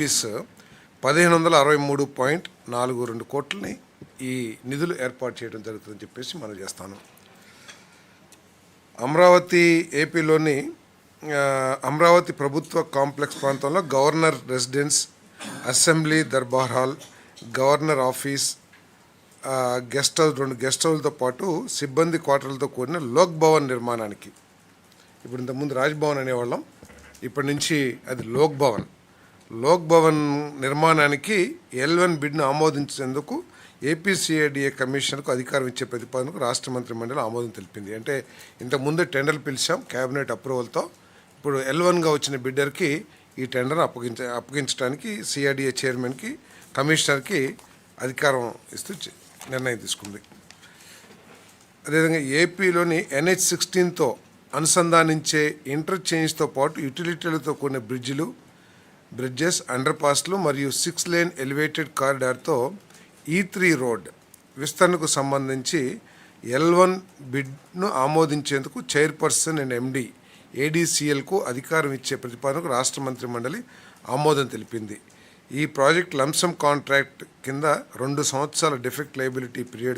Rupees పదిహేను వందల అరవై మూడు పాయింట్ నాలుగు రెండు కోట్లని ఈ నిధులు ఏర్పాటు చేయడం జరుగుతుందని చెప్పేసి మనం చేస్తాను. అమరావతి ఏపీలోని అమరావతి ప్రభుత్వ కాంప్లెక్స్ ప్రాంతంలో governor residence assembly Darbar hall governor office guest house రెండు గెస్ట్ హౌస్లతో పాటు సిబ్బంది క్వార్టర్లతో కూడిన లోక్ భవన్ నిర్మాణానికి. ఇప్పుడు ఇంతకుముందు రాజ్భవన్ అనేవాళ్ళం ఇప్పటి నుంచి అది లోక్ భవన్. లోక్ భవన్ నిర్మాణానికి ఎల్వన్ బిడ్ను ఆమోదించేందుకు ఏపీసీఏడిఏ కమిషన్కు అధికారం ఇచ్చే ప్రతిపాదనకు రాష్ట్ర మంత్రి మండలి ఆమోదం తెలిపింది. అంటే ఇంతకుముందు టెండర్లు పిలిచాం కేబినెట్ అప్రూవల్తో. ఇప్పుడు ఎల్వన్గా వచ్చిన బిడ్డర్కి ఈ టెండర్ అప్పగించ అప్పగించడానికి సిఆర్డిఏ చైర్మన్కి కమిషనర్కి అధికారం ఇస్తూ నిర్ణయం తీసుకుంది. అదేవిధంగా ఏపీలోని ఎన్హెచ్ సిక్స్టీన్తో అనుసంధానించే ఇంటర్చేంజ్తో పాటు యుటిలిటీలతో కూడిన బ్రిడ్జిలు బ్రిడ్జెస్ అండర్ పాస్లు మరియు సిక్స్ లేన్ ఎలివేటెడ్ కారిడార్తో ఈ త్రీ రోడ్ విస్తరణకు సంబంధించి ఎల్ వన్ బిడ్ను ఆమోదించేందుకు చైర్పర్సన్ అండ్ ఎండి ఏడీసీఎల్కు అధికారం ఇచ్చే ప్రతిపాదనకు రాష్ట్ర మంత్రి మండలి ఆమోదం తెలిపింది. ఈ ప్రాజెక్ట్ లంసమ్ కాంట్రాక్ట్ కింద రెండు సంవత్సరాల డిఫెక్ట్ లైబిలిటీ పీరియడ్